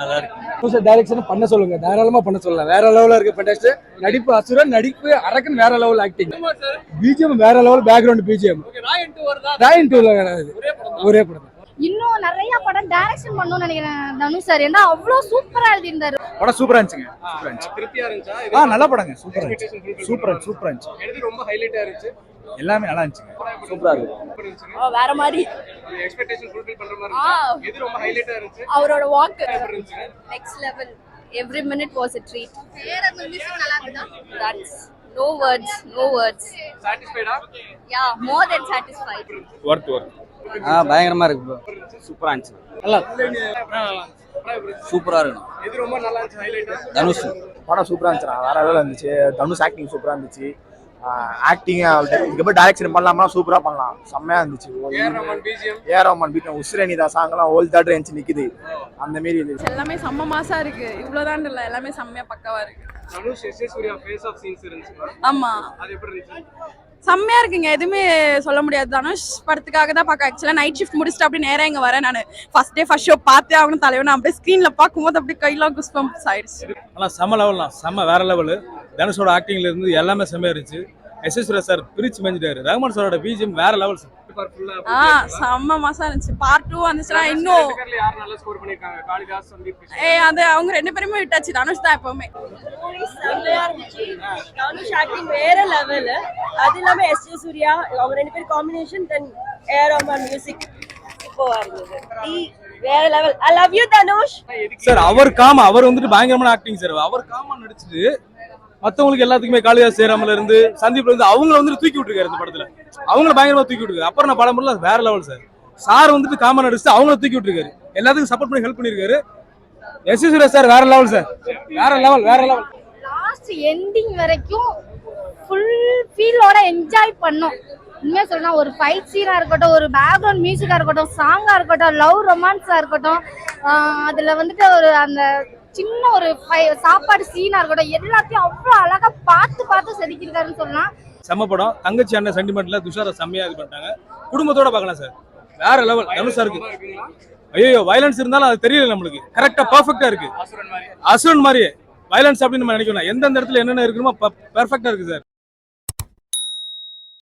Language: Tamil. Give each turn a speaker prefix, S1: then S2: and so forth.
S1: தான் இருக்கு
S2: சார் டைரக்ஷன் பண்ண சொல்லுங்க. தாராளமா பண்ண சொல்லலாம். வேற லெவல்ல இருக்கு ஃபண்டாஸ்ட் நடிப்பு அசுரன் நடிப்பு அரக்கன் வேற லெவல் ஆக்டிங் பிஜிஎம் வேற லெவல் பேக்ரவுண்ட் பிஜிஎம் ராயன் டூல கிடையாது ஒரே படம்.
S3: இன்னும் நிறைய படம் டைரக்ஷன் பண்ணணும்னு நினைக்கிறேன் தனுஷ் சார் ஏன்னா அவ்வளோ சூப்பரா எழுதியிருந்தாரு.
S4: படம் சூப்பரா இருந்துச்சுங்க. சூப்பரா இருந்துச்சு. ஆ நல்ல படங்க. சூப்பரா இருந்துச்சு. சூப்பரா சூப்பரா இருந்துச்சு?
S5: ரொம்ப ஹைலைட்டா இருந்துச்சு.
S4: எல்லாமே நல்லா இருந்துச்சுங்க.
S2: சூப்பரா இருக்கு.
S6: வேற மாதிரி.
S5: எக்ஸ்பெக்டேஷன் ஃபுல்ஃபில் பண்ற மாதிரி இருந்துச்சு எது ரொம்ப ஹைலைட்டா இருந்துச்சு?
S6: அவரோட walk next level every minute was a treat that's no words no words
S5: சாட்டிஸ்ஃபைடா
S6: yeah more then satisfied
S1: ஆ? பயங்கரமா இருக்கு bro. சூப்பரா இருந்துச்சு? சூப்பரா இருக்கணும்.
S5: எது ரொம்ப நல்லா இருந்துச்சு ஹைலைட்டா
S1: தனுஷ்.
S4: படம் சூப்பரா இருந்துச்சு வேற லெவலில் இருந்துச்சு. தனுஷ் ஆக்டிங் சூப்பரா இருந்துச்சு. ஆக்டிங் இதுக்கப்புறம் டைரக்ஷன் பண்ணலாமா சூப்பரா பண்ணலாம். செம்மையா இருந்துச்சு.
S5: AR Rahman BGM.
S4: A roman beat உசிரணி தான் சாங்கெல்லாம் ஓல் தேட்டர் இருந்துச்சு நிக்குது. அந்த மாரி இருந்துச்சு.
S7: எல்லாமே செம்ம மாசா இருக்கு. இவ்வளவுதான் இல்ல. எல்லாமே செம்மையா பக்காவா இருக்கு. ஆமா.
S5: அது எப்படி இருந்துச்சு?
S7: செம்மையா இருக்குங்க. எதுவுமே சொல்ல முடியாது. தனுஷ் படத்துக்காக தான் பார்க்க. ஆக்சுவலா நைட் ஷிஃப்ட் முடிச்சுட்டு அப்படியே நேரா இங்க வரேன் நான். ஃபர்ஸ்ட் டே ஃபர்ஸ்ட் ஷோ பார்த்தே ஆகணும் தலைவன் அப்படியே ஸ்க்ரீன்ல பார்க்கும்போது அப்படியே கையெல்லாம் குஸ்பம்ஸ் ஆயிடுச்சு.
S8: ஆனால் செம்ம லெவல்லாம் செம்ம வேற லெவலு தனுஷோட ஆக்டிங்ல இருந்து எல்லாமே செம்மையா இருந்துச்சு. எஸ் எஸ் சார் பிரிச்சு மேஞ்சிட்டாரு. ரஹ்மான் சாரோட பிஜிஎம் வேற லெவல் சார்
S5: ஃபுல்லா
S7: ஆ செம்ம மாசா இருந்துச்சு. பார்ட் டூ வந்துச்சுன்னா இன்னும்
S5: யார் நல்லா ஸ்கோர் பண்ணிருக்காங்க? காளிதாஸ் சந்தீப் கிஷன்.
S7: ஏ அது அவங்க ரெண்டு பேருமே விட்டாச்சு. தனுஷ் தான் எப்பவுமே.
S9: செம்மையா இருந்துச்சு. தனுஷ் ஆக்டிங் வேற லெவல் அது இல்லாம எஸ் ஜே சூர்யா அவங்க ரெண்டு பேரும் combination then AR Rahman music வேற level I love you Dhanush.
S8: Sir அவர் காம அவர் வந்துட்டு பயங்கரமான ஆக்டிங் சார் அவர் காமா நடிச்சுட்டு மற்றவங்களுக்கு எல்லாத்துக்குமே காளிதாஸ் சேராமல் இருந்து சந்தீப்ல இருந்து அவங்கள வந்துட்டு தூக்கி விட்டுருக்காரு இந்த படத்துல. அவங்கள பயங்கரமா தூக்கி விட்டுருக்காரு. அப்புறம் நான் படம் பண்ணல வேற லெவல் சார் சார் வந்துட்டு காமன் அடிச்சு அவங்கள தூக்கி விட்டுருக்காரு. எல்லாத்துக்கும் சப்போர்ட் பண்ணி ஹெல்ப் பண்ணிருக்காரு. எஸ் எஸ் சார் வேற லெவல் சார் வேற லெவல் வேற லெவல்
S3: லாஸ்ட் எண்டிங் வரைக்கும் ஃபுல் ஃபீலோட என்ஜாய் பண்ணோம். உண்மையா சொல்லணும் ஒரு ஃபைட் சீனா இருக்கட்டும் ஒரு பேக்ரவுண்ட் மியூசிக்கா இருக்கட்டும் சாங்கா இருக்கட்டும் லவ் ரொமான்ஸா இருக்கட்டும் அதில் அதுல வந்துட்டு ஒரு அந்த சின்ன ஒரு சாப்பாடு சீனா இருக்கட்டும் எல்லாத்தையும் அவ்வளோ அழகா பார்த்து பார்த்து செதுக்கியிருக்காருன்னு சொல்லலாம்.
S8: செம்ம படம். தங்கச்சி அண்ணன் சென்டிமெண்ட்ல துஷாரை செம்மையா இது பண்ணிட்டாங்க. குடும்பத்தோட பார்க்கலாம் சார். வேற லெவல் தனுஷ் சாருக்கு ஐயோ வயலன்ஸ் இருந்தாலும் அது தெரியல நம்மளுக்கு. கரெக்டா பர்ஃபெக்டா இருக்கு. அசுரன் மாதிரியே. வயலன்ஸ் அப்படின்னு நம்ம நினைக்கணும். எந்தெந்த இடத்துல என்னென்ன இருக்குமோ பெர்ஃபெக்டா இருக்கு சார்.